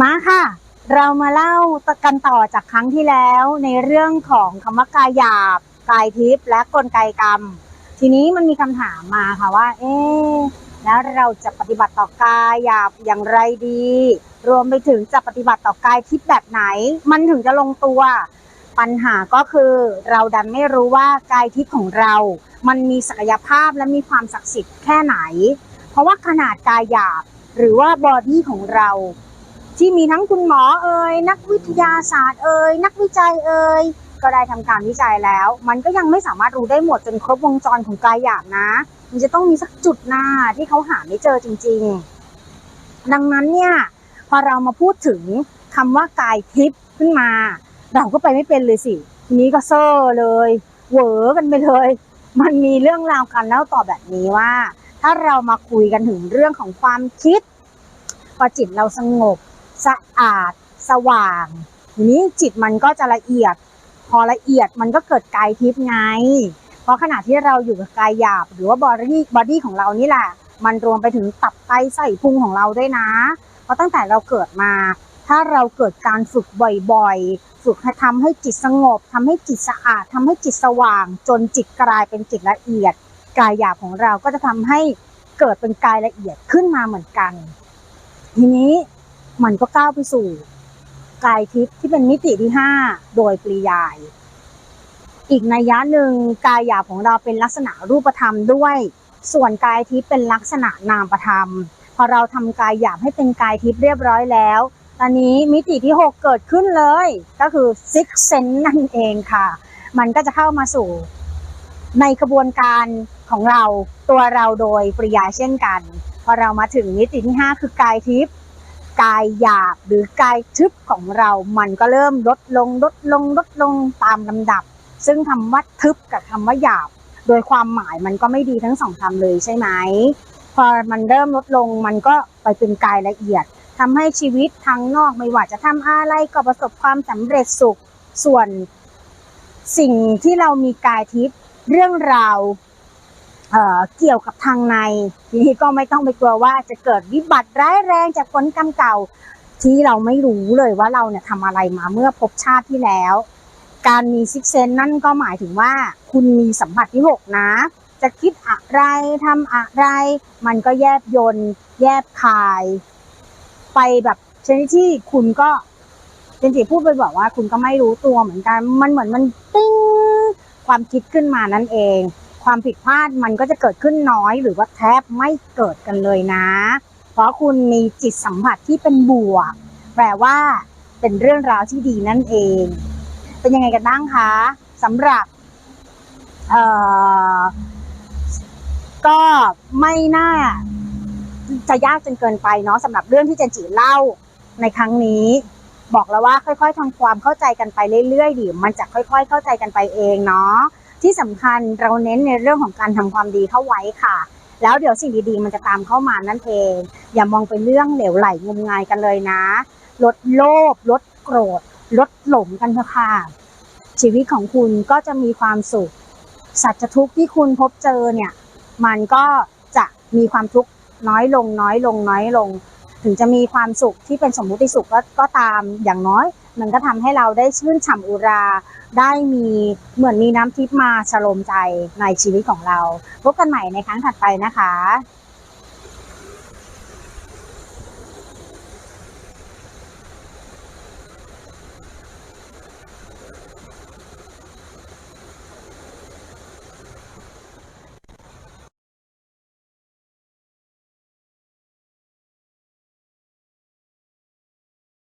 มาค่ะ เรามาเล่ากันต่อจากครั้งที่แล้วในเรื่องของคำว่ากายหยาบ กายทิพย์และกลไกกรรม ทีนี้มันมีคำถามมาค่ะว่า เอ๊ะแล้วเราจะปฏิบัติต่อกายหยาบอย่างไรดี รวมไปถึงจะปฏิบัติต่อกายทิพย์แบบไหน มันถึงจะลงตัว ปัญหาก็คือเราดันไม่รู้ว่ากายทิพย์ของเรา มันมีศักยภาพและมีความศักดิ์สิทธิ์แค่ไหน เพราะว่าขนาดกายหยาบหรือว่าบอดี้ของเรา ที่มีทั้งคุณหมอเอ่ยนักวิทยาศาสตร์เอ่ยนักวิจัยเอ่ยก็ได้ทำการวิจัยแล้ว มันก็ยังไม่สามารถรู้ได้หมดจนครบวงจรของกายหยาบนะ มันจะต้องมีสักจุดหน้าที่เขาหาไม่เจอจริง ๆ ดังนั้นเนี่ยพอเรามาพูดถึงคำว่ากายทิพย์ขึ้นมา เราก็ไปไม่เป็นเลยสิทีนี้ก็เซ่อเลยเหวอกันไปเลย มันมีเรื่องราวการเล่าต่อแบบนี้ว่า ถ้าเรามาคุยกันถึงเรื่องของความคิด พอจิตเราสงบ สะอาด สว่างทีนี้จิตมันก็จะละเอียด พอละเอียดมันก็เกิดกายทิพย์ไง เพราะขณะที่เราอยู่กับกายหยาบ หรือว่าบอดี้บอดี้ของเรานี่แหละ มันรวมไปถึงตับไตไส้พุงของเราด้วยนะ เพราะตั้งแต่เราเกิดมา ถ้าเราเกิดการฝึกบ่อยๆ ฝึกให้ทำให้จิตสงบทำให้จิตสะอาดทำให้จิตสว่าง จนจิตกลายเป็นจิตละเอียด กายหยาบของเราก็จะทำให้เกิดเป็นกายละเอียดขึ้นมาเหมือนกัน ทีนี้มันก็ก้าวไปสู่กายทิพย์ที่เป็นมิติที่ห้าโดยปริยาย อีกในยะหนึ่งกายหยาบของเราเป็นลักษณะรูปธรรมด้วย ส่วนกายทิพย์เป็นลักษณะนามธรรม พอเราทำกายหยาบให้เป็นกายทิพย์เรียบร้อยแล้วตอนนี้มิติที่ 6 เกิดขึ้นเลย ก็คือ six sense นั่นเองค่ะ มันก็จะเข้ามาสู่ในกระบวนการ ของเรา ตัวเราโดยปริยายเช่นกัน พอเรามาถึงมิติที่ 5 คือกายทิพย์กายหยาบหรือกายทึบของเรา มันก็เริ่มลดลงลดลงลดลงตามลำดับ ซึ่งคำว่าทึบกับคำว่าหยาบ โดยความหมายมันก็ไม่ดีทั้งสองคำเลยใช่ไหมพอมันเริ่มลดลงมันก็ไปเป็นกายละเอียดทำให้ชีวิตทางนอกไม่ว่าจะทำอะไรก็ประสบความสำเร็จสุขส่วนสิ่งที่เรามีกายทิพย์เรื่องราว เเกี่ยวกับทางใน ทีนี้ก็ไม่ต้องไปกลัวว่าจะเกิดวิบัติร้ายแรงจากผลกรรมเก่า ที่เราไม่รู้เลยว่าเราเนี่ยทำอะไรมาเมื่อภพชาติที่แล้ว การมีซิกเซนนั่นก็หมายถึงว่าคุณมีสัมผัสที่หกนะ จะคิดอะไรทำอะไร มันก็แยบยนต์แยบคาย ไปแบบชนิดที่คุณก็เจนจิพูดไปบอกว่าคุณก็ไม่รู้ตัวเหมือนกัน มันเหมือนมันติ้งความคิดขึ้นมานั่นเอง ความผิดพลาดมันก็จะเกิดขึ้นน้อยหรือว่าแทบไม่เกิดกันเลยนะ เพราะคุณมีจิตสัมผัสที่เป็นบวก แปลว่า เป็นเรื่องราวที่ดีนั่นเอง เป็นยังไงกันบ้างคะสำหรับเอ่อก็ไม่น่าจะยากจนเกินไปเนาะสำหรับเรื่องที่เจนจิเล่าในครั้งนี้ บอกแล้วว่าค่อย ๆทำความเข้าใจกันไปเรื่อยๆดิมันจะค่อย ๆ เข้าใจกันไปเองเนาะ ที่สำคัญเราเน้นในเรื่องของการทำความดีเข้าไว้ค่ะ แล้วเดี๋ยวสิ่งดีๆ มันจะตามเข้ามานั่นเอง อย่ามองเป็นเรื่องเหลวไหลงมงายกันเลยนะ ลดโลภลดโกรธ ลดหลงกันเถอะค่ะ ชีวิตของคุณก็จะมีความสุข สัจทุกข์ที่คุณพบเจอเนี่ย มันก็จะมีความทุกข์น้อยลงน้อยลงน้อยลง ถึงจะมีความสุขที่เป็นสมมุติสุขก็ก็ตามอย่างน้อย มันก็ทำให้เราได้ชื่นฉ่ำอุรา ได้มีเหมือนมีน้ำทิพย์มาชโลมใจในชีวิตของเรา พบกันใหม่ในครั้งถัดไปนะคะ